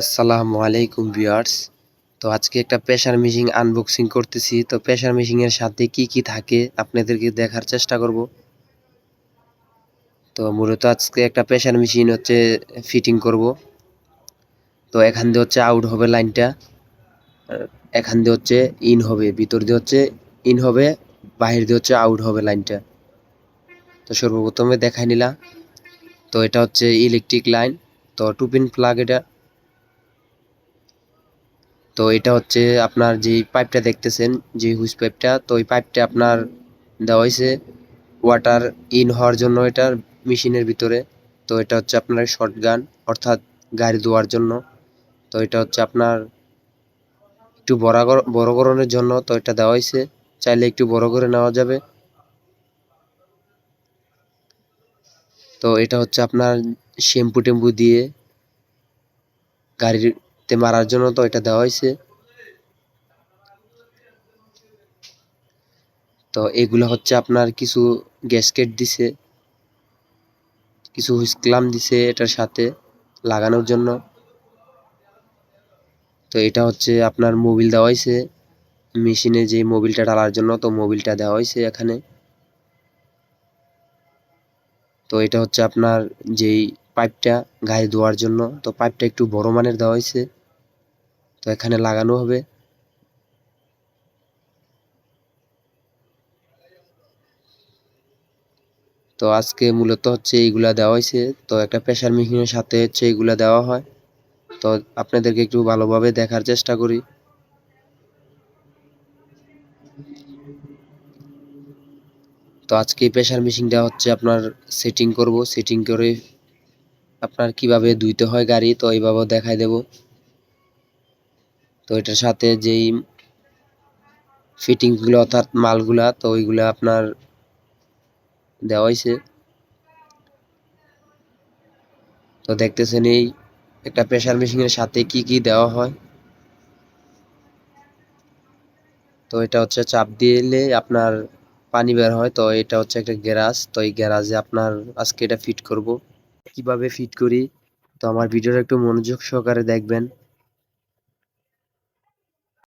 আসসালামু আলাইকুম ভিউয়ার্স। তো আজকে একটা প্রেশার মেশিন আনবক্সিং করতেছি। তো প্রেসার মেশিন এর সাথে কি কি থাকে আপনাদেরকে দেখার চেষ্টা করব। তো মূলত আজকে একটা প্রেশার মেশিন হচ্ছে ফিটিং করব। তো এখান দিয়ে হচ্ছে আউট হবে লাইনটা। এখান দিয়ে হচ্ছে ইন হবে। ভিতর দিয়ে হচ্ছে ইন হবে। বাহির দিয়ে হচ্ছে আউট হবে লাইনটা। তো সর্বপ্রথমে দেখাই নিলাম। তো এটা হচ্ছে ইলেকট্রিক লাইন তো টু পিন প্লাগ এটা। তো এটা হচ্ছে আপনার যে পাইপটা দেখতেছেন, যে হুইস পাইপটা তো ওই পাইপটা আপনার দেওয়া হয়েছে ওয়াটার ইন হওয়ার জন্য এটার মেশিনের ভিতরে। তো এটা হচ্ছে আপনার শর্ট গান অর্থাৎ গাড়ি ধোয়ার জন্য। তো এটা হচ্ছে আপনার একটু বড় বড় বড়করণের জন্য তো এটা দেওয়া হয়েছে। চাইলে একটু বড় করে নেওয়া যাবে। তো এটা হচ্ছে আপনার শ্যাম্পু টেম্পু দিয়ে গাড়িতে মারার জন্য তো এটা দেওয়া হয়েছে। তো এগুলো হচ্ছে আপনার কিছু গ্যাসকেট দিছে, কিছু হুইসক্লাম দিছে এটার সাথে লাগানোর জন্য। তো এটা হচ্ছে আপনার মোবিল দেওয়া হয়েছে, মেশিনে যে মোবিলটা ডালার জন্য তো মোবিলটা দেওয়া হয়েছে এখানে। তো এটা হচ্ছে আপনার যেই পাইপটা গায়ে ধোয়ার জন্য, তো পাইপটা একটু বড় মানের দেওয়া হয়েছে। তো এখানে লাগানো হবে। তো আজকে মূলত হচ্ছে এইগুলা দেওয়া হয়েছে। তো একটা প্রেশার মেশিনের সাথে হচ্ছে এইগুলা দেওয়া হয়। তো আপনাদেরকে একটু ভালোভাবে দেখার চেষ্টা করি। তো আজকে প্রেশার মেশিনটা হচ্ছে আপনার সেটিং করব। সেটিং করে আপনার কীভাবে ধুইতে হয় গাড়ি, তো এইভাবে দেখাই দেব। তো এটার সাথে যেই ফিটিংসগুলো অর্থাৎ মালগুলা, তো ওইগুলা আপনার দেওয়া হয়েছে। তো দেখতেছেন এই একটা প্রেশার মেশিনের সাথে কি কি দেওয়া হয়। তো এটা হচ্ছে চাপ দিলে আপনার পানি বের হয়, তো এটা হচ্ছে একটা গ্যারাজ। তো এই গ্যারাজে আপনার আজকে এটা ফিট করব। কীভাবে ফিট করি? তো আমার ভিডিওটা একটু মনোযোগ সহকারে দেখবেন।